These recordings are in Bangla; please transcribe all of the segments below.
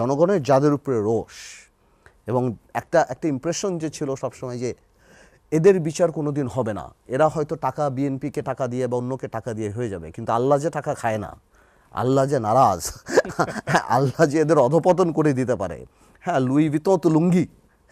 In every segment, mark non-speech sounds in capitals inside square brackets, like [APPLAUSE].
জনগণের যাদের উপরে রোষ এবং একটা একটা ইমপ্রেশন যে ছিল সবসময় যে এদের বিচার কোনো দিন হবে না। এরা হয়তো টাকা বিএনপিকে টাকা দিয়ে বা অন্যকে টাকা দিয়ে হয়ে যাবে, কিন্তু আল্লাহ যে টাকা খায় না, আল্লাহ যে নারাজ, [LAUGHS] আল্লাহ যে এদের অধপতন করে দিতে পারে হ্যাঁ লুই বিতত লুঙ্গি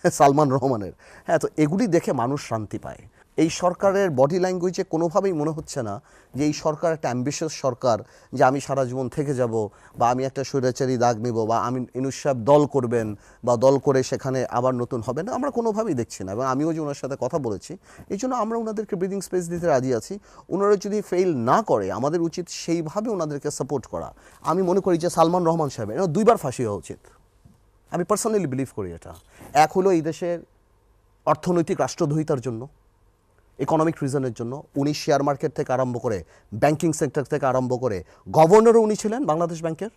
সালমান রহমানের হ্যাঁ তো এগুলি দেখে মানুষ শান্তি পায়। এই সরকারের বডি ল্যাঙ্গুয়েজে কোনোভাবেই মনে হচ্ছে না যে এই সরকার একটা অ্যাম্বিশিয়াস সরকার, যে আমি সারা জীবন থেকে যাব বা আমি একটা স্বৈরাচারী দাগ নিব বা আমি ইনুস সাহেব দল করবেন বা দল করে সেখানে আবার নতুন হবে না আমরা কোনোভাবেই দেখছি না। এবং আমিও যে ওনার সাথে কথা বলেছি, এই জন্য আমরা ওনাদেরকে ব্রিদিং স্পেস দিতে রাজি আছি। ওনারা যদি ফেল না করে, আমাদের উচিত সেইভাবে ওনাদেরকে সাপোর্ট করা। আমি মনে করি যে সালমান রহমান সাহেব এরা দুইবার ফাঁসি হওয়া উচিত। আমি পার্সোনালি বিলিভ করি এটা। এক হলো এই দেশের অর্থনৈতিক রাষ্ট্রদ্রোহিতার জন্য। ইকোনমিক রিজনের জন্য উনি শেয়ার মার্কেট থেকে আরম্ভ করে ব্যাংকিং সেক্টর থেকে আরম্ভ করে গভর্নরও উনি ছিলেন বাংলাদেশ ব্যাংকের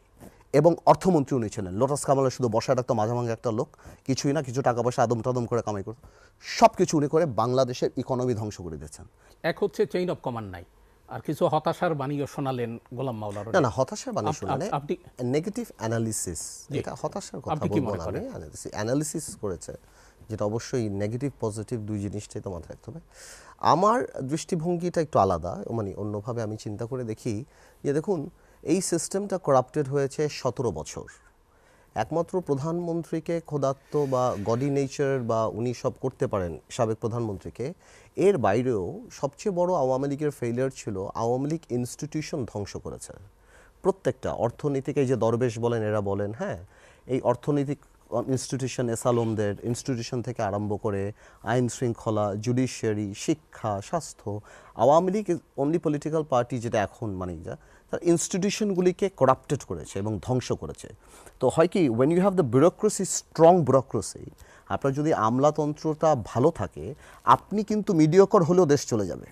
এবং অর্থমন্ত্রী উনি ছিলেন। লোটাস কামালের শুধু বসায় রাখতো মাঝামাঝি একটা লোক কিছুই না কিছু টাকা পয়সা আদম টাদম করে কামাই করতো। সব কিছু উনি করে বাংলাদেশের ইকোনমি ধ্বংস করে দিয়েছেন। এক হচ্ছে চেইন অফ কমান্ড নাই। আর কিছু হতাশার বাণীও শোনালেন গোলাম মাওলার না না হতাশার বাণী আপ- শুনলে আপ- আপনি- নেগেটিভ অ্যানালিসিস এটা হতাশার কথা বলব না? অ্যানালিসিস করেছে। যেটা অবশ্যই নেগেটিভ পজিটিভ দুই জিনিসটাই তো মাথায় রাখতে হবে। আমার দৃষ্টিভঙ্গিটা একটু আলাদা মানে অন্যভাবে আমি চিন্তা করে দেখি যে দেখুন, এই সিস্টেমটা করাপ্টেড হয়েছে সতেরো বছর। একমাত্র প্রধানমন্ত্রীকে খোদাত্ত বা গডি নেচার বা উনি সব করতে পারেন সাবেক প্রধানমন্ত্রীকে, এর বাইরেও সবচেয়ে বড় আওয়ামী লীগের ফেলিয়ার ছিল আওয়ামী লীগ ইনস্টিটিউশন ধ্বংস করেছে। প্রত্যেকটা অর্থনীতিকে যে দরবেশ বলেন, এরা বলেন হ্যাঁ এই অর্থনৈতিক ইনস্টিটিউশন এসালমদের ইনস্টিটিউশন থেকে আরম্ভ করে আইন শৃঙ্খলা জুডিশিয়ারি শিক্ষা, স্বাস্থ্য, Awami League only political party যেটা এখন মানে যা, তার ইনস্টিটিউশনগুলিকে করাপ্টেড করেছে এবং ধ্বংস করেছে। তো হয় কি when you have the bureaucracy strong bureaucracy আপনার যদি আমলাতন্ত্রটা ভালো থাকে, আপনি কিন্তু মিডিয়কর হলেও দেশ চলে যাবে।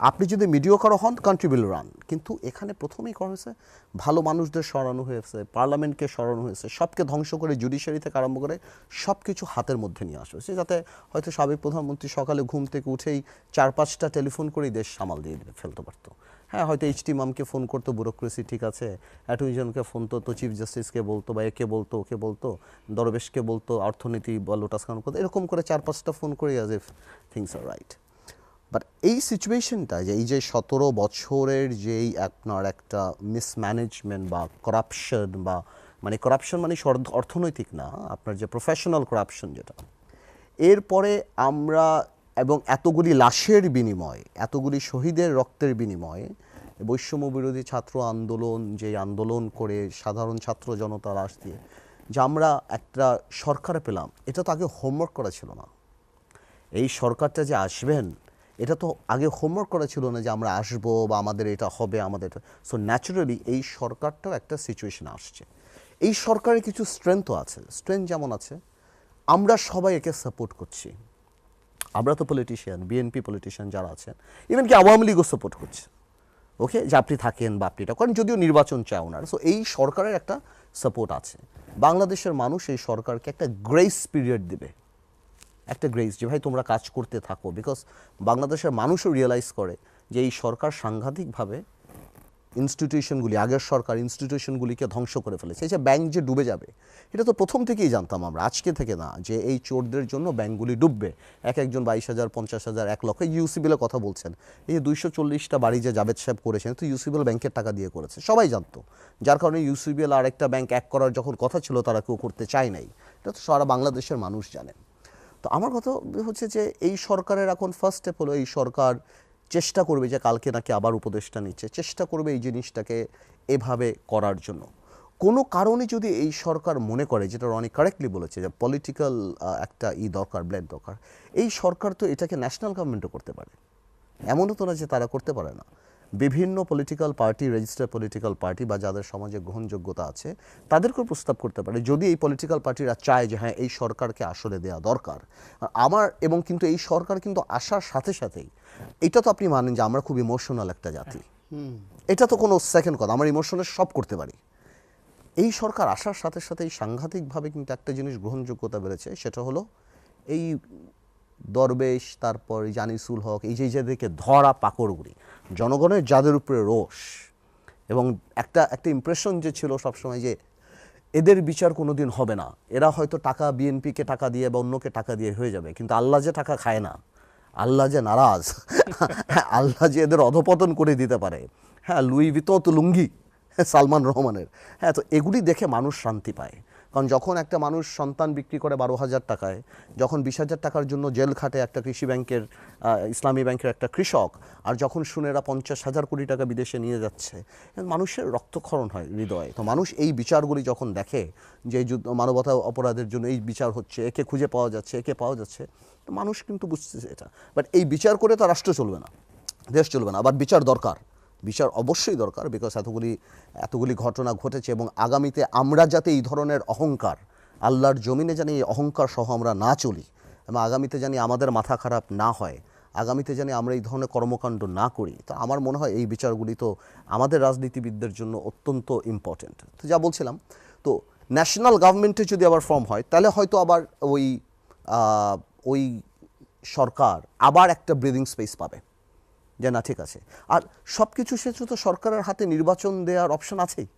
আপনি যদি মিডিওকার হন কান্ট্রি উইল রান কিন্তু এখানে প্রথমেই করা হয়েছে, ভালো মানুষদের সরানো হয়েছে, পার্লামেন্টকে সরানো হয়েছে, সবকে ধ্বংস করে জুডিশিয়ারি থেকে আরম্ভ করে সব কিছু হাতের মধ্যে নিয়ে আসা হয়েছে যাতে হয়তো সাবেক প্রধানমন্ত্রী সকালে ঘুম থেকে উঠেই চার পাঁচটা টেলিফোন করেই দেশ সামাল দিয়ে ফেলতে পারতো। হ্যাঁ হয়তো এইচ টি মামকে ফোন করতো ব্যুরোক্রেসি ঠিক আছে অ্যাটর্নিজনকে ফোন তো তো চিফ জাস্টিসকে বলতো বা একে বলতো, ওকে বলতো, দরবেশকে বলতো, অর্থনীতি বা লোটাস খান করতো, এরকম করে চার পাঁচটা ফোন করে as if things are right but এই সিচুয়েশনটা যে এই যে সতেরো বছরের যেই আপনার একটা মিসম্যানেজমেন্ট বা করাপশন বা মানে করাপশন মানে অর্থনৈতিক না আপনার যে প্রফেশনাল করাপশন যেটা। এরপরে আমরা এবং এতগুলি লাশের বিনিময়, এতগুলি শহীদের রক্তের বিনিময়ে বৈষম্য বিরোধী ছাত্র আন্দোলন যে আন্দোলন করে সাধারণ ছাত্র জনতা লাশ দিয়ে, যে আমরা একটা সরকার পেলাম, এটা তো আগে হোমওয়ার্ক করা ছিল না। এই সরকারটা যে আসবেন এটা তো আগে হোমওয়ার্ক করা ছিল না যে আমরা আসব বা আমাদের এটা হবে, আমাদের সো ন্যাচারালি এই সরকারটাও একটা সিচুয়েশন আসছে। এই সরকারের কিছু স্ট্রেংথও আছে। স্ট্রেংথ যেমন আছে, আমরা সবাই একে সাপোর্ট করছি। আমরা তো পলিটিশিয়ান বিএনপি পলিটিশিয়ান যারা আছেন ইভেন কি আওয়ামী লীগও সাপোর্ট করছে। ওকে যে আপনি থাকেন বা আপনি এটা করেন, যদিও নির্বাচন চায় ওনার সো এই সরকারের একটা সাপোর্ট আছে। বাংলাদেশের মানুষ এই সরকারকে একটা গ্রেস পিরিয়ড দিবে। একটা গ্রেস যে, ভাই, তোমরা কাজ করতে থাকো। বিকজ বাংলাদেশের মানুষও রিয়েলাইজ করে যে, এই সরকার সাংঘাতিকভাবে ইনস্টিটিউশনগুলি আগের সরকার ইনস্টিটিউশনগুলিকে ধ্বংস করে ফেলেছে। এই যে ব্যাংক যে ডুবে যাবে, এটা তো প্রথম থেকেই জানতাম আমরা। আজকে থেকে না, যে, এই চোরদের জন্য ব্যাংকগুলি ডুববে। এক একজন বাইশ হাজার, পঞ্চাশ হাজার, এক লক্ষ। ইউসিবিলের কথা বলছেন। এই যে, দুইশো চল্লিশটা বাড়ি যে জাবেদ সাহেব করেছেন, তো ইউসিবিএল ব্যাংকের টাকা দিয়ে করেছে। সবাই জানতো। যার কারণে ইউসিবিএল আর একটা ব্যাংক এক করার যখন কথা ছিল, তারা কেউ করতে চায় নাই। এটা তো সারা বাংলাদেশের মানুষ জানেন। তো আমার কথা হচ্ছে যে এই সরকারের এখন ফার্স্ট স্টেপ হলো এই সরকার চেষ্টা করবে যে কালকে নাকি আবার উপদেষ্টা নিচ্ছে, চেষ্টা করবে এই জিনিসটাকে এভাবে করার জন্য। কোনো কারণে যদি এই সরকার মনে করে, যেটা অনেক কারেক্টলি বলেছে যে পলিটিক্যাল একটা ই দরকার ব্লেড দরকার, এই সরকার তো এটাকে ন্যাশনাল গভর্নমেন্টও করতে পারে। এমনও তো না যে তারা করতে পারে না। বিভিন্ন political party register political party বা যাদের সমাজে গ্রহণযোগ্যতা আছে তাদেরকেও প্রস্তাব করতে পারে। যদি এই পলিটিক্যাল পার্টিরা চায় যে হ্যাঁ এই সরকারকে আসলে দেওয়া দরকার, আমার এবং কিন্তু এই সরকার কিন্তু আসার সাথে সাথেই, এটা তো আপনি মানেন যে, আমরা খুব ইমোশনাল একটা জাতি। এটা তো কোনো সেকেন্ড কথা, আমার ইমোশনের সব করতে পারি। এই সরকার আসার সাথে সাথেই সাংঘাতিকভাবে কিন্তু একটা জিনিস গ্রহণযোগ্যতা বেড়েছে, সেটা হলো এই দরবেশ, তারপর এই জানিসুল হক, এই যে যাদেরকে ধরা পাকড়গুলি জনগণের যাদের উপরে রোষ এবং একটা একটা ইমপ্রেশন যে ছিল সবসময় যে এদের বিচার কোনো দিন হবে না। এরা হয়তো টাকা বিএনপিকে টাকা দিয়ে বা অন্যকে টাকা দিয়ে হয়ে যাবে, কিন্তু আল্লাহ যে টাকা খায় না, আল্লাহ যে নারাজ, [LAUGHS] আল্লাহ যে এদের অধপতন করে দিতে পারে। হ্যাঁ লুই ভিতত লুঙ্গি সালমান রহমানের। হ্যাঁ তো এগুলি দেখে মানুষ শান্তি পায়। কারণ যখন একটা মানুষ সন্তান বিক্রি করে বারো হাজার টাকায়, যখন বিশ হাজার টাকার জন্য জেল খাটে একটা কৃষি ব্যাংকের ইসলামী ব্যাংকের একটা কৃষক, আর যখন শুনে এরা পঞ্চাশ হাজার কোটি টাকা বিদেশে নিয়ে যাচ্ছে, মানুষের রক্তক্ষরণ হয় হৃদয়ে। তো মানুষ এই বিচারগুলি যখন দেখে যে যুদ্ধ, মানবতা অপরাধের জন্য এই বিচার হচ্ছে, একে খুঁজে পাওয়া যাচ্ছে, একে পাওয়া যাচ্ছে, তো মানুষ কিন্তু বুঝতেছে এটা। বাট এই বিচার করে তো রাষ্ট্র চলবে না, দেশ চলবে না। আবার বিচার দরকার। বিচার অবশ্যই দরকার বিকজ এতগুলি এতগুলি ঘটনা ঘটেছে এবং আগামীতে আমরা যাতে এই ধরনের অহংকার, আল্লাহর জমিনে জানি এই অহংকার সহ আমরা না চলি, এবং আগামীতে জানি আমাদের মাথা খারাপ না হয়, আগামীতে জানি আমরা এই ধরনের কর্মকাণ্ড না করি, তো আমার মনে হয় এই বিচারগুলি তো আমাদের রাজনীতিবিদদের জন্য অত্যন্ত ইম্পর্ট্যান্ট তো যা বলছিলাম, তো ন্যাশনাল গভর্নমেন্টে যদি আবার ফর্ম হয়, তাহলে হয়তো আবার ওই ওই সরকার আবার একটা ব্রিদিং স্পেস পাবে। যে না, ঠিক আছে। আর সব কিছু শেষে তো সরকারের হাতে নির্বাচন দেওয়ার অপশন আছেই।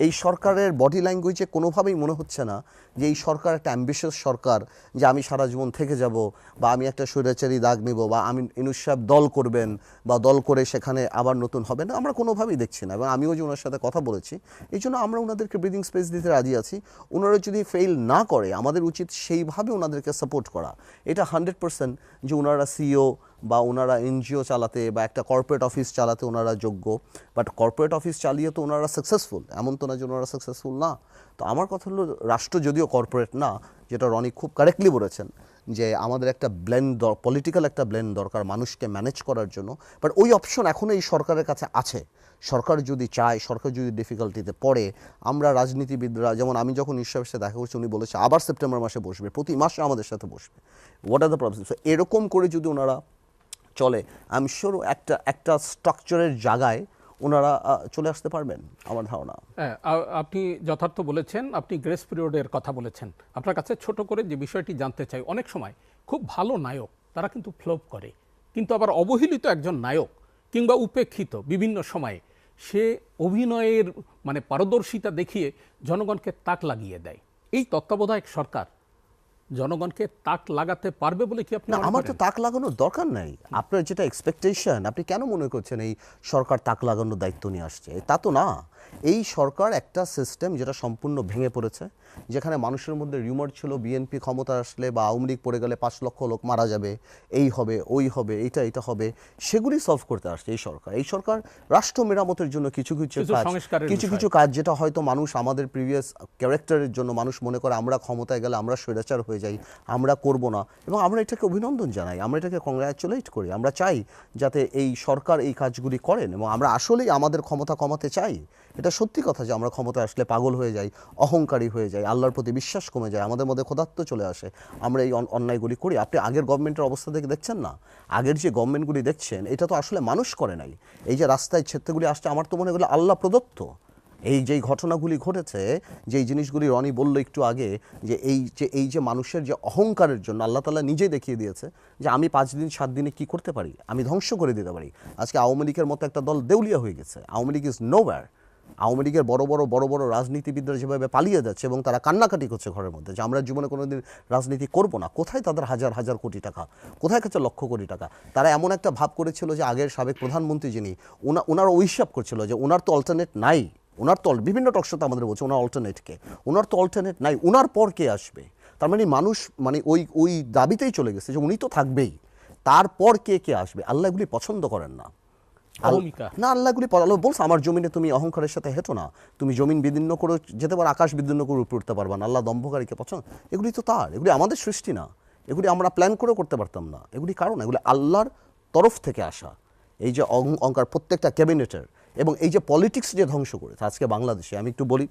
এই সরকারের বডি ল্যাঙ্গুয়েজে কোনোভাবেই মনে হচ্ছে না যে এই সরকার একটা অ্যাম্বিশিয়াস সরকার, যে আমি সারা জীবন থেকে যাব বা আমি একটা স্বৈরাচারী দাগ নেব বা আমি ইনুস সাহেব দল করবেন বা দল করে সেখানে আবার নতুন হবে না আমরা কোনোভাবেই দেখছি না। এবং আমিও যে ওনার সাথে কথা বলেছি, এই জন্য আমরা ওনাদেরকে ব্রিদিং স্পেস দিতে রাজি আছি। ওনারা যদি ফেল না করে, আমাদের উচিত সেইভাবে ওনাদেরকে সাপোর্ট করা। এটা হান্ড্রেড পার্সেন্ট যে ওনারা সিও বা ওনারা এনজিও চালাতে বা একটা কর্পোরেট অফিস চালাতে ওনারা যোগ্য বাট কর্পোরেট অফিস চালিয়ে তো ওনারা সাকসেসফুল এমন তো না যে ওনারা সাকসেসফুল না। তো আমার কথা হলো, রাষ্ট্র যদিও কর্পোরেট না, যেটা রনি খুব কারেক্টলি বলেছেন, যে আমাদের একটা ব্লেন্ড পলিটিক্যাল একটা ব্লেন্ড দরকার মানুষকে ম্যানেজ করার জন্য বাট ওই অপশন এখনও এই সরকারের কাছে আছে। সরকার যদি চায়, সরকার যদি ডিফিকাল্টিতে পড়ে, আমরা রাজনীতিবিদরা, যেমন আমি যখন ঈশ্বরের সাথে দেখা করছি, উনি বলেছে, আবার সেপ্টেম্বর মাসে বসবে, প্রতি মাসে আমাদের সাথে বসবে। হোয়াট আর দ্য প্রবলেম এরকম করে যদি ওনারা চলে আমি শিওর একটা একটা স্ট্রাকচারের জায়গায় ওনারা চলে আসতে পারবেন আমার ধারণা। হ্যাঁ, আপনি যথার্থ বলেছেন আপনি গ্রেস পিরিয়ডের কথা বলেছেন। আপনার কাছে ছোট করে যে বিষয়টি জানতে চাই অনেক সময় খুব ভালো নায়ক তারা কিন্তু ফ্লোপ করে কিন্তু আবার অবহেলিত একজন নায়ক কিংবা উপেক্ষিত বিভিন্ন সময়ে সে অভিনয়ের মানে পারদর্শিতা দেখিয়ে জনগণকে তাক লাগিয়ে দেয়। এই তত্ত্বাবধায়ক সরকার জনগণকে তাক লাগাতে পারবে বলে কি আপনি আমার তো তাক লাগানোর দরকার নাই। আপনার যেটা এক্সপেকটেশন আপনি কেন মনে করছেন এই সরকার তাক লাগানোর দায়িত্ব নিয়ে আসছে? তা তো না। এই সরকার একটা সিস্টেম যেটা সম্পূর্ণ ভেঙে পড়েছে যেখানে মানুষের মধ্যে রিউমার ছিল বিএনপি ক্ষমতা আসলে বা আওয়ামী লীগ পড়ে গেলে পাঁচ লক্ষ লোক মারা যাবে এই হবে ওই হবে এইটা এটা হবে সেগুলি সলভ করতে আসছে এই সরকার। এই সরকার রাষ্ট্র মেরামতের জন্য কিছু কিছু কিছু কাজ কিছু কিছু কাজ যেটা হয়তো মানুষ আমাদের প্রিভিয়াস ক্যারেক্টারের জন্য মানুষ মনে করে আমরা ক্ষমতায় গেলে আমরা স্বৈরাচার হয়ে যাই আমরা করব না। এবং আমরা এটাকে অভিনন্দন জানাই আমরা এটাকে কংগ্রাচুলেট করি আমরা চাই যাতে এই সরকার এই কাজগুলি করেন এবং আমরা আসলেই আমাদের ক্ষমতা কমাতে চাই। এটা সত্যি কথা যে আমরা ক্ষমতা আসলে পাগল হয়ে যাই, অহংকারী হয়ে যাই, আল্লাহর প্রতি বিশ্বাস কমে যায়, আমাদের মধ্যে ক্ষুধাত্ম চলে আসে। আমরা এই অন্যায়গুলি করি। আপনি আগের গভর্নমেন্টের অবস্থা থেকে দেখছেন না? আগের যে গভর্নমেন্টগুলি দেখছেন, এটা তো আসলে মানুষ করে নাই। এই যে রাস্তায় ছেত্রগুলি আসছে, আমার তো মনে হলো আল্লাহ প্রদত্ত। এই যেই ঘটনাগুলি ঘটেছে, যেই জিনিসগুলি রনি বলল একটু আগে, যে এই যে এই যে মানুষের যে অহংকারের জন্য আল্লাহ তালা নিজেই দেখিয়ে দিয়েছে যে আমি পাঁচ দিন, সাত দিনে কি করতে পারি? আমি ধ্বংস করে দিতে পারি। আজকে আওয়ামী লীগের মতো একটা দল দেউলিয়া হয়ে গেছে। আওয়ামী লীগ ইজ নোওয়্যার আওয়ামী লীগের বড় বড় বড় বড় রাজনীতিবিদরা যেভাবে পালিয়ে যাচ্ছে এবং তারা কান্নাকাটি করছে ঘরের মধ্যে যে আমরা জীবনে কোনোদিন রাজনীতি করব না। কোথায় তাদের হাজার হাজার কোটি টাকা? কোথায় কাছে লক্ষ কোটি টাকা? তারা এমন একটা ভাব করেছিল যে আগের সাবেক প্রধানমন্ত্রী যিনি ওনা ওনার ওইসব করছিল যে ওনার তো অল্টারনেট নাই। ওনার তো বিভিন্ন টকশোতে আমাদের বলছে ওনার অল্টারনেটকে ওনার তো অল্টারনেট নাই ওনার পর কে আসবে? তার মানে মানুষ মানে ওই ওই দাবিতেই চলে গেছে যে উনি তো থাকবেই। তারপর কে কে আসবে? আল্লাহ এগুলি পছন্দ করেন না। না আল্লাহগুলি আল্লাহ বলছে আমার জমিনে তুমি অহংকারের সাথে হেঁটো না। তুমি জমিন বিদীর্ণ করে যেতে পারো আকাশ বিদীর্ণ করে উপরে উঠতে পারবা না। আল্লাহ দম্ভকারীকে পছন্দ এগুলি তো তার এগুলি আমাদের সৃষ্টি না। এগুলি আমরা প্ল্যান করে করতে পারতাম না। এগুলি কারণ এগুলি আল্লাহর তরফ থেকে আসা। এই যে অহং- অহংকার প্রত্যেকটা ক্যাবিনেটের এবং এই যে পলিটিক্স যে ধ্বংস করেছে আজকে বাংলাদেশে আমি একটু বলি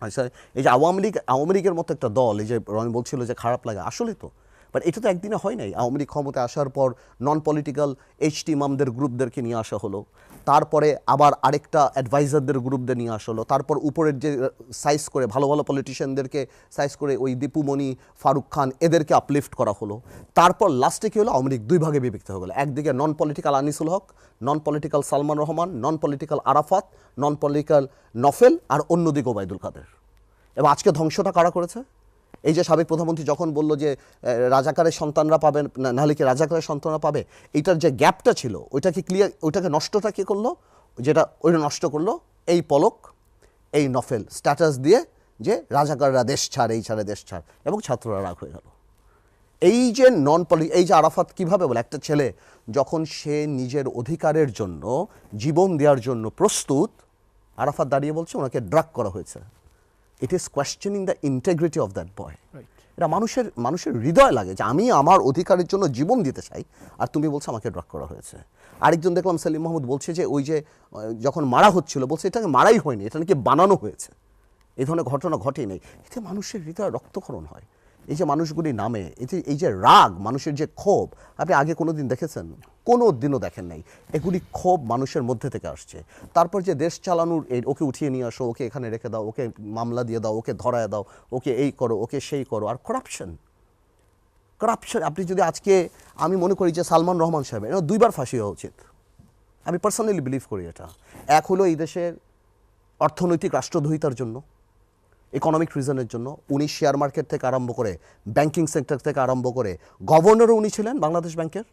আচ্ছা এই যে আওয়ামী লীগ আওয়ামী লীগের মতো একটা দল এই যে রনি বলছিল যে খারাপ লাগে আসলে তো বাট এটা তো একদিনে হয় নাই। আওয়ামী লীগ ক্ষমতায় আসার পর নন পলিটিক্যাল এইচটি মামদের গ্রুপদেরকে নিয়ে আসা হলো। তারপরে আবার আরেকটা অ্যাডভাইজারদের গ্রুপদের নিয়ে আসা হলো। তারপর উপরের যে সাইজ করে, ভালো ভালো পলিটিশিয়ানদেরকে সাইজ করে ওই দীপুমণি ফারুক খান, এদেরকে আপলিফট করা হলো। তারপর লাস্টে কী হলো? আওয়ামী লীগ দুই ভাগে বিভক্ত হয়ে গেলো। একদিকে non political Anisul Haque non political Salman Rahman non political Arafat non political Nowfel, আর অন্যদিকে ওবায়দুল কাদের। এবং আজকে ধ্বংসটা কারা করেছে? এই যে সাবেক প্রধানমন্ত্রী যখন বলল যে রাজাকারের সন্তানরা পাবেন না- নাহলে কি রাজাকারের সন্তানরা পাবে? এটার যে গ্যাপটা ছিল ওইটাকে ক্লিয়ার ওইটাকে নষ্টটা কি করল? যেটা ওইটা নষ্ট করল এই পলক, এই নফেল স্ট্যাটাস দিয়ে যে রাজাকাররা দেশ ছাড়, এই ছাড়ে দেশ ছাড়, এবং ছাত্ররা রাগ হয়ে গেল। এই যে নন পলি এই যে আরাফাত কীভাবে বলে, একটা ছেলে যখন সে নিজের অধিকারের জন্য, জীবন দেওয়ার জন্য প্রস্তুত, আরাফাত দাঁড়িয়ে বলছে, ওনাকে ড্রাগ করা হয়েছে। It is questioning the integrity of that boy. এটা মানুষের মানুষের হৃদয় লাগে যে আমি আমার অধিকারের জন্য জীবন দিতে চাই আর তুমি বলছো আমাকে ড্রক করা হয়েছে। আরেকজন দেখলাম সালিম মাহমুদ বলছে যে ওই যে যখন মারা হচ্ছিল বলছে এটাকে মারাই হয়নি এটা নাকি বানানো হয়েছে। এই ধরনের ঘটনা ঘটেই নেই। এতে মানুষের হৃদয় রক্তক্ষরণ হয়। এই যে মানুষগুলি নামে, এই যে এই যে রাগ, মানুষের যে ক্ষোভ, আপনি আগে কোনো দিন দেখেছেন? কোনো দিনও দেখেন নাই। এগুলি ক্ষোভ মানুষের মধ্যে থেকে আসছে। তারপর যে দেশ চালানোর ওকে উঠিয়ে নিয়ে আসো, ওকে এখানে রেখে দাও, ওকে মামলা দিয়ে দাও, ওকে ধরায় দাও, ওকে এই করো, ওকে সেই করো, আর করাপশন করাপশন আপনি যদি আজকে, আমি মনে করি যে সালমান রহমান সাহেব, এনার দুইবার ফাঁসি হওয়া উচিত। আমি পার্সোনালি বিলিভ করি এটা। এক হলো এই দেশের অর্থনৈতিক রাষ্ট্রদ্রোহিতার জন্য। ইকোনমিক রিজনের জন্য উনি শেয়ার মার্কেট থেকে আরম্ভ করে ব্যাংকিং সেক্টর থেকে আরম্ভ করে গভর্নরও উনি ছিলেন, বাংলাদেশ ব্যাংকের,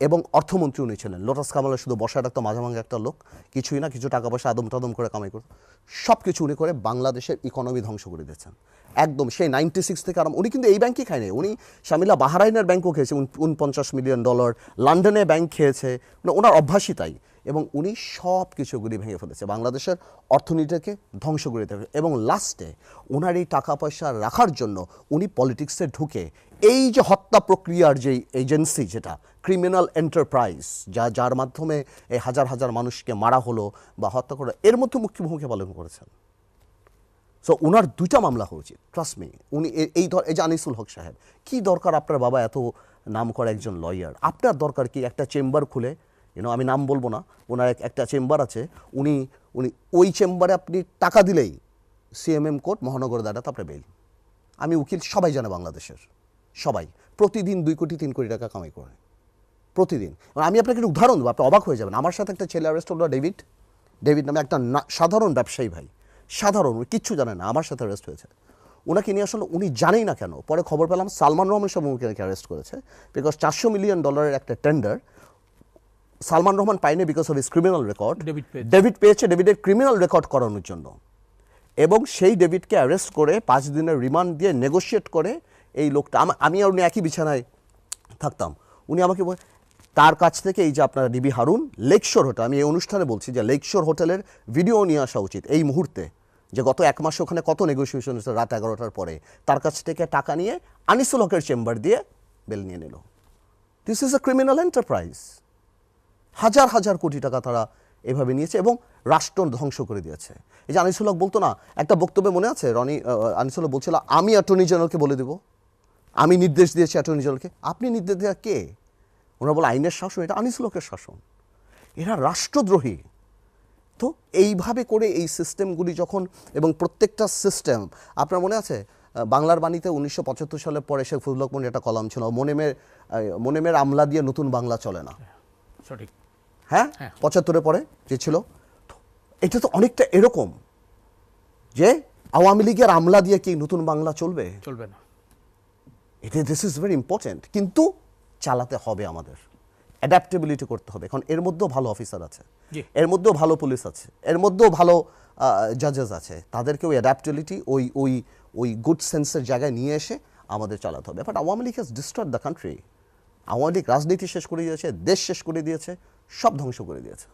এবং অর্থমন্ত্রী উনি ছিলেন। লোটাস কামালে শুধু বসায় রাখতো মাঝে মাঝে একটা লোক, কিছুই না, কিছু টাকা পয়সা আদম টাদম করে কামাই করতো। সব কিছু উনি করে বাংলাদেশের ইকোনমি ধ্বংস করে দিয়েছেন। একদম সেই নাইনটি সিক্স থেকে আরম্ভ উনি কিন্তু এই ব্যাংকই খায়নি। উনি শামিলা বাহারাইনের ব্যাংকও খেয়েছে, উন- উনপঞ্চাশ মিলিয়ন ডলার লন্ডনে ব্যাংক খেয়েছে। মানে ওনার অভ্যাসই তাই। এবং উনি সব কিছুগুলি ভেঙে ফেলেছে। বাংলাদেশের অর্থনীতিকে ধ্বংস করে দেবে এবং লাস্টে ওনার এই টাকা পয়সা রাখার জন্য উনি পলিটিক্সে ঢুকে এই যে হত্যা প্রক্রিয়ার যে এজেন্সি যেটা ক্রিমিনাল এন্টারপ্রাইজ যা, যার মাধ্যমে এই হাজার হাজার মানুষকে মারা হলো বা হত্যা করা এর মধ্যে মুখ্য ভূমিকা পালন করেছেন। সো ওনার দুইটা মামলা হওয়া উচিত ট্রাস্ট মি উনি এই ধর, এই যে আনিসুল হক সাহেব, কী দরকার আপনার বাবা এত নাম করা একজন লয়ার আপনার দরকার কি একটা চেম্বার খুলে ইউনো আমি নাম বলব না। ওনার এক- একটা চেম্বার আছে। উনি উনি ওই চেম্বারে আপনি টাকা দিলেই সিএমএম কোর্ট, মহানগর দাঁড়াতে আপনার বেল আমি উকিল, সবাই জানে বাংলাদেশের। সবাই। প্রতিদিন দুই কোটি, তিন কোটি টাকা কামাই করে। প্রতিদিন। আমি আপনাকে একটা উদাহরণ দেবো, আপনি অবাক হয়ে যাবেন। আমার সাথে একটা ছেলে অ্যারেস্ট হলো, ডেভিড। ডেভিড নামে একটা সাধারণ ব্যবসায়ী ভাই। সাধারণ কিচ্ছু জানে না, আমার সাথে অ্যারেস্ট হয়েছে। ওনাকে নিয়ে আসলে উনি জানেই না কেন। পরে খবর পেলাম, সালমান রহমান সব উনাকে অ্যারেস্ট করেছে। বিকজ চারশো মিলিয়ন ডলারের একটা টেন্ডার সালমান রহমান পায়নি because of his criminal record David পেয়েছে। ডেভিড পেয়েছে ডেভিডের ক্রিমিনাল রেকর্ড করানোর জন্য। এবং সেই ডেভিডকে অ্যারেস্ট করে পাঁচ দিনের রিমান্ড দিয়ে নেগোশিয়েট করে এই লোকটা আমি আর উনি একই বিছানায় থাকতাম। উনি আমাকে তার কাছ থেকে এই যে আপনার ডিবি হারুন লেকশোর হোটেল আমি এই অনুষ্ঠানে বলছি যে লেকশোর হোটেলের ভিডিও নিয়ে আসা উচিত এই মুহূর্তে। যে গত এক মাসে ওখানে কত নেগোসিয়েশন হয়েছে রাত এগারোটার পরে। তার কাছ থেকে টাকা নিয়ে আনিসুল হকের চেম্বার দিয়ে বেল নিয়ে নিল। This is a criminal enterprise হাজার হাজার কোটি টাকা তারা এভাবে নিয়েছে এবং রাষ্ট্র ধ্বংস করে দিয়েছে। এই যে আনিসুল হক বলতো না একটা বক্তব্যে মনে আছে? রনি আহ, আনিসুল হক বলছিল আমি অ্যাটর্নি জেনারেলকে বলে দেব। আমি নির্দেশ দিয়েছি অ্যাটর্নি জেনারেলকে। আপনি নির্দেশ দেওয়া কে? ওনারা বলে আইনের শাসন এটা আনিসুল হকের শাসন। এরা রাষ্ট্রদ্রোহী। তো এইভাবে করে এই সিস্টেমগুলি যখন এবং প্রত্যেকটা সিস্টেম আপনার মনে আছে? বাংলার বাণীতে উনিশশো পঁচাত্তর সালের পরে শেখ মনির একটা কলাম ছিল মনেমের মনেমের আমলা দিয়ে নতুন বাংলা চলে না। সঠিক। হ্যাঁ? হ্যাঁ। পঁচাত্তরের পরে যে ছিল এটা তো অনেকটা এরকম যে আওয়ামী লীগের আমলা দিয়ে কি নতুন বাংলা চলবে? চলবে না। এটা দিস ইজ ভেরি ইম্পর্টেন্ট কিন্তু চালাতে হবে আমাদের। অ্যাডাপ্টেবিলিটি করতে হবে। এখন এর মধ্যেও ভালো অফিসার আছে। এর মধ্যেও ভালো পুলিশ আছে। এর মধ্যেও ভালো জাজেস আছে। তাদেরকে ওই অ্যাডাপ্টেবিলিটি ওই ওই ওই গুড সেন্সের জায়গায় নিয়ে এসে আমাদের চালাতে হবে। But Awami League has destroyed the country Awami League রাজনীতি শেষ করে দিয়েছে দেশ শেষ করে দিয়েছে। সব ধ্বংস করে দিয়েছে।